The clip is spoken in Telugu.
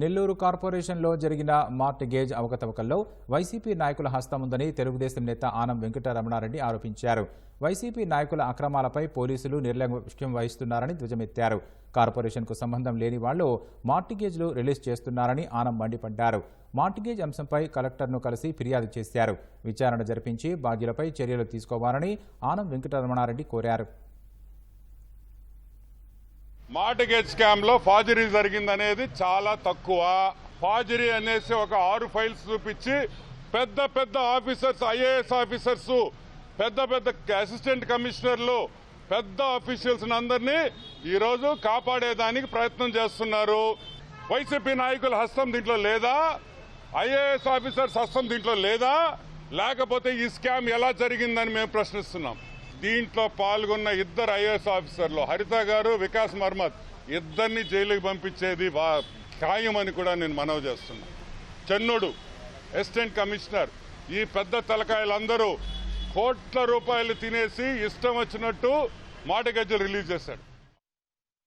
నెల్లూరు కార్పొరేషన్లో జరిగిన మార్ట్ గేజ్ అవకతవకల్లో వైసీపీ నాయకుల హస్తం ఉందని తెలుగుదేశం నేత ఆనం వెంకటరమణారెడ్డి ఆరోపించారు. వైసీపీ నాయకుల అక్రమాలపై పోలీసులు నిర్లక్ష్యం వహిస్తున్నారని ధ్వజమెత్తారు. కార్పొరేషన్కు సంబంధం లేని వాళ్ళు మార్టిగేజ్లు రిలీజ్ చేస్తున్నారని ఆనం మండిపడ్డారు. మార్టిగేజ్ అంశంపై కలెక్టర్ను కలిసి ఫిర్యాదు చేశారు. విచారణ జరిపించి బాధ్యులపై చర్యలు తీసుకోవాలని ఆనం వెంకటరమణారెడ్డి కోరారు. మార్టిగేజ్ స్కామ్లో ఫాజరీ జరిగిందనేది చాలా తక్కువ. ఫాజరీ అనేసి ఒక ఆరు ఫైల్స్ చూపించి పెద్ద పెద్ద ఆఫీసర్స్ ఐఏఎస్ ఆఫీసర్స్ పెద్ద పెద్ద అసిస్టెంట్ కమిషనర్లు పెద్ద ఆఫీషియల్స్ అందరినీ ఈరోజు కాపాడేదానికి ప్రయత్నం చేస్తున్నారు. వైసీపీ నాయకుల హస్తం దీంట్లో లేదా? ఐఏఎస్ ఆఫీసర్స్ హస్తం దీంట్లో లేదా? లేకపోతే ఈ స్కామ్ ఎలా జరిగిందని మేము ప్రశ్నిస్తున్నాం. దీంట్లో పాల్గొన్న ఇద్దరు ఐఏఎస్ ఆఫీసర్లు హరిత గారు వికాస్ మర్మత్ ఇద్దరిని జైలుకి పంపించేది ఖాయమని కూడా నేను మనవి చేస్తున్నా. చెన్నుడు అసిస్టెంట్ కమిషనర్ ఈ పెద్ద తలకాయలందరూ కోట్ల రూపాయలు తినేసి ఇష్టం వచ్చినట్టు మాటగజ్జలు రిలీజ్ చేశాడు.